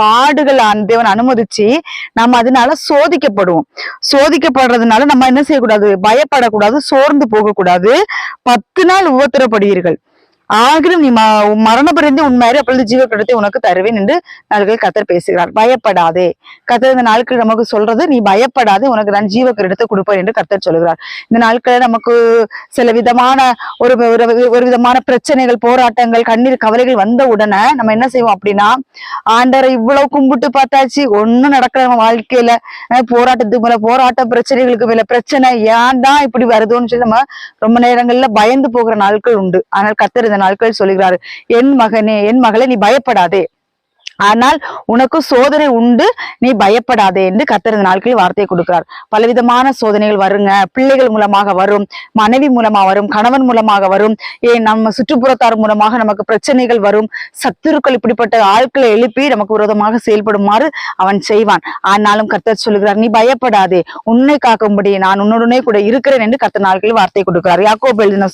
பாடுகள் ஆண் தேவன் அனுமதிச்சு நம்ம அதனால சோதிக்கப்படுவோம். சோதிக்கப்படுறதுனால நம்ம என்ன செய்யக்கூடாது? பயப்படக்கூடாது சோர்ந்து போகக்கூடாது. பத்து நாள் உபத்திரப்படுவீர்கள். ஆகிலும் நீ ம- மரண பிறந்து உண்மையாரு அப்பொழுது ஜீவக்கிடத்தை உனக்கு தருவேன் என்று நாட்கள் கத்தர் பேசுகிறார். பயப்படாதே. கத்தர் இந்த நாட்கள் நமக்கு சொல்றது நீ பயப்படாதே உனக்கு நான் ஜீவக்கிரடத்தை கொடுப்பேன் என்று கத்தர் சொல்கிறார். இந்த நாட்களில் நமக்கு சில விதமான ஒரு ஒரு- விதமான பிரச்சனைகள் போராட்டங்கள் கண்ணீர் கவலைகள் வந்த உடனே நம்ம என்ன செய்வோம் அப்படின்னா ஆண்டரை இவ்வளவு கும்பிட்டு பார்த்தாச்சு ஒண்ணும் நடக்கிற நம்ம வாழ்க்கையில. போராட்டத்துக்கு மேல போராட்ட பிரச்சனைகளுக்கு மேல பிரச்சனை ஏன் தான் இப்படி வருதுன்னு சொல்லி நம்ம ரொம்ப நேரங்கள்ல பயந்து போகிற நாட்கள் உண்டு. ஆனால் கத்தர் இந்த நாட்கள் சொல்லுகிறாரு என் மகனே என் மகளை நீ பயப்படாதே. ஆனால் உனக்கு சோதனை உண்டு நீ பயப்படாதே என்று கத்தர் இந்த நாட்களில் வார்த்தையை கொடுக்கிறார். பலவிதமான சோதனைகள் வருங்க. பிள்ளைகள் மூலமாக வரும் மனைவி மூலமா வரும் கணவன் மூலமாக வரும் ஏன் நம்ம சுற்றுப்புறத்தார் மூலமாக நமக்கு பிரச்சனைகள் வரும். சத்துருக்கள் இப்படிப்பட்ட ஆட்களை எழுப்பி நமக்கு விரோதமாக செயல்படுமாறு அவன் செய்வான். ஆனாலும் கர்த்தர் சொல்லுகிறார் நீ பயப்படாதே. உன்னை காக்கும்படி நான் உன்னுடனே கூட இருக்கிறேன் என்று கத்த நாட்களில் வார்த்தை கொடுக்கிறார். யாக்கோ எழுதின